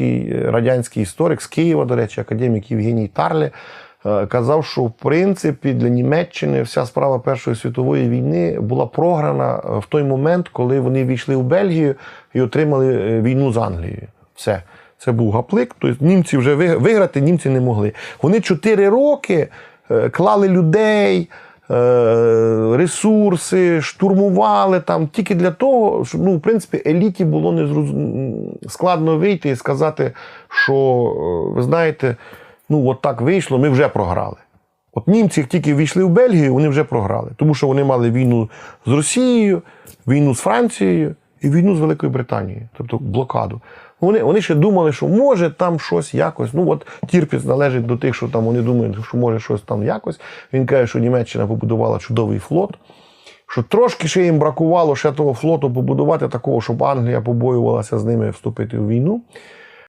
Такий радянський історик з Києва, до речі, академік Євгеній Тарлі, е, казав, що в принципі для Німеччини вся справа Першої світової війни була програна е, в той момент, коли вони війшли в Бельгію і отримали е, війну з Англією. Все. Це був гаплик, тобто німці вже виграти німці не могли. Вони чотири роки е, клали людей, е, ресурси, штурмували там тільки для того, щоб ну, в принципі, еліті було не зроз... складно вийти і сказати, що е, ви знаєте, ну от так вийшло, ми вже програли. От німці, як тільки війшли в Бельгію, вони вже програли, тому що вони мали війну з Росією, війну з Францією і війну з Великою Британією, тобто блокаду. Вони, вони ще думали, що може там щось якось. Ну от Тірпіс належить до тих, що там вони думають, що може щось там якось. Він каже, що Німеччина побудувала чудовий флот, що трошки ще їм бракувало ще того флоту побудувати такого, щоб Англія побоювалася з ними вступити в війну.